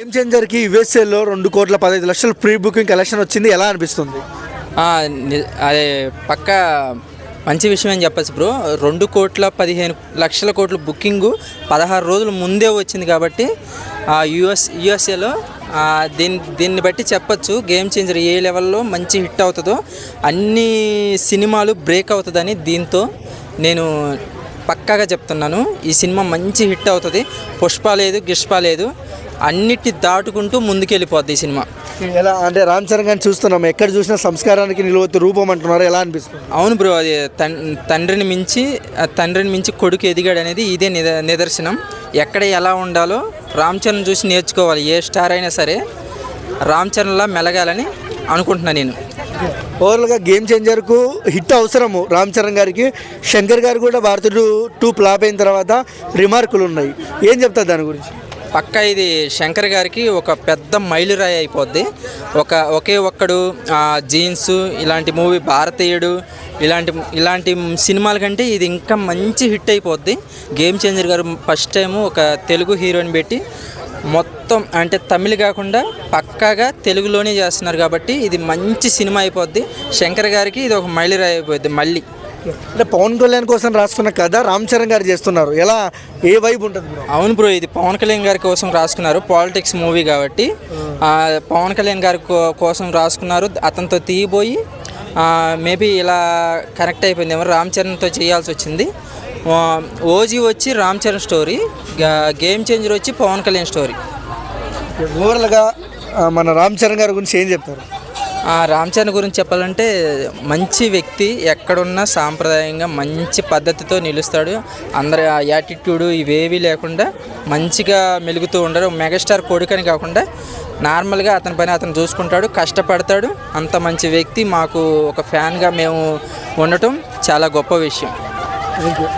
Game చేంజర్కి యుఎస్ఏలో రెండు కోట్ల పదహైదు లక్షల ప్రీ బుకింగ్ కలెక్షన్ వచ్చింది. ఎలా అనిపిస్తుంది? అదే పక్క మంచి విషయం అని చెప్పచ్చు బ్రో. రెండు కోట్ల పదిహేను లక్షల కోట్ల బుకింగ్ పదహారు రోజుల ముందే వచ్చింది కాబట్టి ఆ యుఎస్ యుఎస్ఏలో దీన్ని దీన్ని బట్టి చెప్పచ్చు. గేమ్ చేంజర్ ఏ లెవెల్లో మంచి హిట్ అవుతుందో అన్ని సినిమాలు బ్రేక్ అవుతుందని దీంతో నేను పక్కాగా చెప్తున్నాను. ఈ సినిమా మంచి హిట్ అవుతుంది. పుష్ప లేదు గిష్ప లేదు. అన్నిటిని దాటుకుంటూ ముందుకెళ్ళిపోద్ది ఈ సినిమా. ఎలా అంటే రామ్ చరణ్ గారిని చూస్తున్నాం. ఎక్కడ చూసినా సంస్కారానికి నిలువెత్తు రూపం అంటున్నారు? ఎలా అనిపిస్తుంది? అవును బ్రో అది తండ్రిని మించి తండ్రిని మించి కొడుకు ఎదిగాడు అనేది ఇదే నిద నిదర్శనం. ఎక్కడ ఎలా ఉండాలో రామ్ చరణ్ చూసి నేర్చుకోవాలి. ఏ స్టార్ అయినా సరే రామ్ చరణ్లా మెలగాలని అనుకుంటున్నాను నేను. ఓవరాల్గా గేమ్ చేంజర్కు హిట్ అవసరము రామ్ చరణ్ గారికి. శంకర్ గారు కూడా భారతుడు టూ ఫ్లాప్ అయిన తర్వాత రిమార్కులు ఉన్నాయి ఏం చెప్తారు దాని గురించి? పక్క ఇది శంకర్ గారికి ఒక పెద్ద మైలురాయి అయిపోద్ది. ఒక ఒకే ఒక్కడు జీన్స్ ఇలాంటి మూవీ భారతీయుడు ఇలాంటి ఇలాంటి సినిమాల కంటే ఇది ఇంకా మంచి హిట్ అయిపోద్ది. గేమ్ చేంజర్ గారు ఫస్ట్ టైం ఒక తెలుగు హీరోని పెట్టి మొత్తం అంటే తమిళ్ కాకుండా పక్కాగా తెలుగులోనే చేస్తున్నారు కాబట్టి ఇది మంచి సినిమా అయిపోద్ది. శంకర్ గారికి ఇది ఒక మైలురాయి అయిపోద్ది మళ్ళీ. అంటే పవన్ కళ్యాణ్ కోసం రాసుకున్న కథ రామ్ చరణ్ గారు చేస్తున్నారు. ఎలా ఏ వైబ్ ఉంటుంది బ్రో? అవును బ్రో ఇది పవన్ కళ్యాణ్ గారి కోసం రాసుకున్నారు. పాలిటిక్స్ మూవీ కాబట్టి. పవన్ కళ్యాణ్ గారి కోసం రాసుకున్నారు. అతనితో తీయబోయి మేబీ ఇలా కనెక్ట్ అయిపోయింది ఏమో రామ్ చరణ్తో చేయాల్సి వచ్చింది. ఓజీ వచ్చి Ram Charan story game changer వచ్చి పవన్ కళ్యాణ్ స్టోరీ. ఓవరాల్గా మన రామ్ చరణ్ గారి గురించి ఏం చెప్తారు? రామ్ చరణ్ గురించి చెప్పాలంటే మంచి వ్యక్తి ఎక్కడున్నా సాంప్రదాయంగా మంచి పద్ధతితో నిలుస్తాడు. అందరి ఆ యాటిట్యూడ్ ఇవేవి లేకుండా మంచిగా మెలుగుతూ ఉండడు. మెగాస్టార్ కొడుకని కాకుండా నార్మల్గా అతని పని అతను చూసుకుంటాడు కష్టపడతాడు. అంత మంచి వ్యక్తి మాకు ఒక ఫ్యాన్గా మేము ఉండటం చాలా గొప్ప విషయం. Thank you